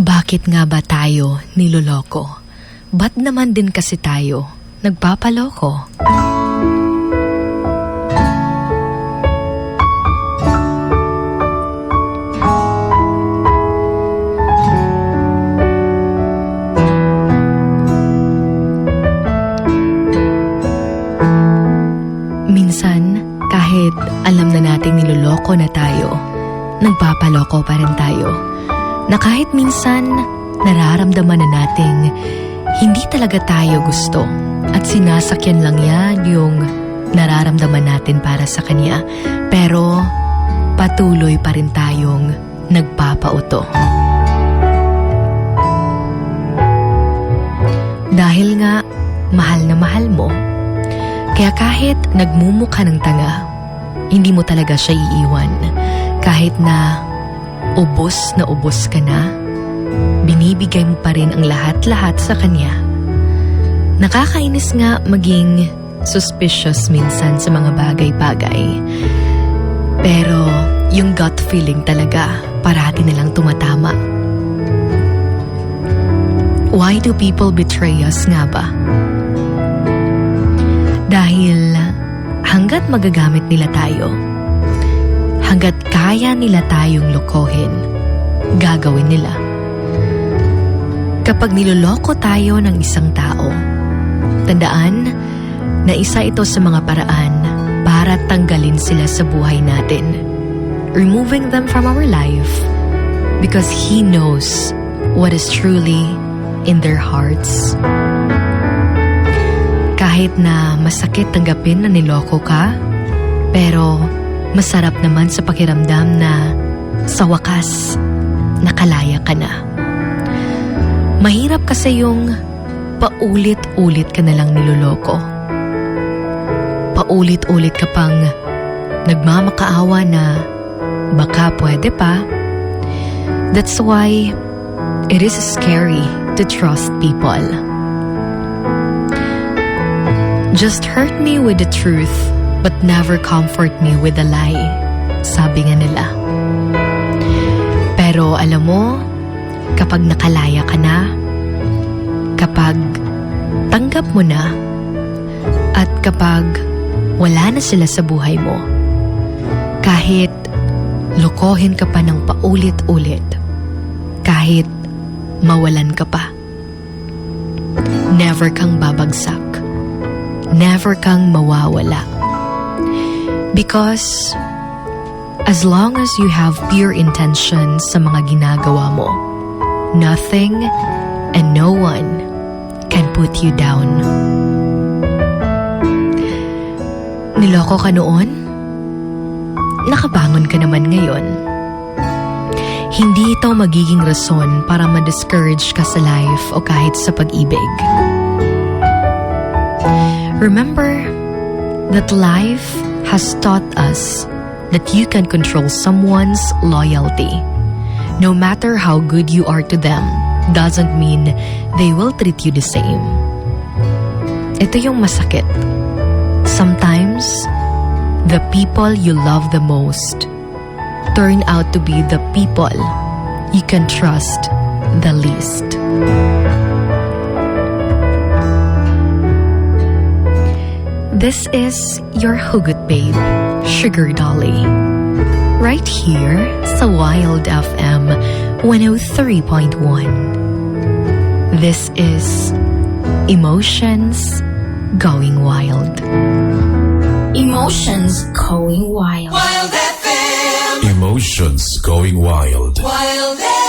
Bakit nga ba tayo niloloko? Ba't naman din kasi tayo nagpapaloko? Minsan, kahit alam na nating niloloko na tayo, nagpapaloko pa rin tayo. Na kahit minsan, nararamdaman na nating hindi talaga tayo gusto at sinasakyan lang yan yung nararamdaman natin para sa kanya. Pero patuloy pa rin tayong nagpapauto. Dahil nga mahal na mahal mo, kaya kahit nagmumukha ng tanga, hindi mo talaga siya iiwan. Kahit na ubos na ubos ka na, binibigay mo pa rin ang lahat-lahat sa kanya. Nakakainis nga maging suspicious minsan sa mga bagay-bagay. Pero yung gut feeling talaga parati nilang tumatama. Why do people betray us nga ba? Dahil hanggat magagamit nila tayo, hanggat kaya nila tayong lokohin, gagawin nila. Kapag niloloko tayo ng isang tao, tandaan na isa ito sa mga paraan para tanggalin sila sa buhay natin. Removing them from our life because He knows what is truly in their hearts. Kahit na masakit tanggapin na niloko ka, pero masarap naman sa pakiramdam na sa wakas, nakalaya ka na. Mahirap kasi yung paulit-ulit ka na lang niloloko. Paulit-ulit ka pang nagmamakaawa na baka pwede pa. That's why it is scary to trust people. Just hurt me with the truth, but never comfort me with a lie. Sabi nga nila. Pero alam mo, kapag nakalaya ka na, kapag tanggap mo na, at kapag wala na sila sa buhay mo, kahit lokohin ka pa ng paulit-ulit, kahit mawalan ka pa, never kang babagsak never kang mawawala. Because as long as you have pure intentions sa mga ginagawa mo, nothing and no one can put you down. Niloko ka noon? Nakabangon ka naman ngayon. Hindi ito magiging rason para ma-discourage ka sa life o kahit sa pag-ibig. Remember that life has taught us that you can control someone's loyalty. No matter how good you are to them, doesn't mean they will treat you the same. Ito yung masakit. Sometimes, the people you love the most turn out to be the people you can trust the least. This is your Hugot Babe, Sugar Dolly. Right here sa Wild FM 103.1. This is Emotions Going Wild. Emotions going wild. Wild FM. Emotions going wild. Wild FM.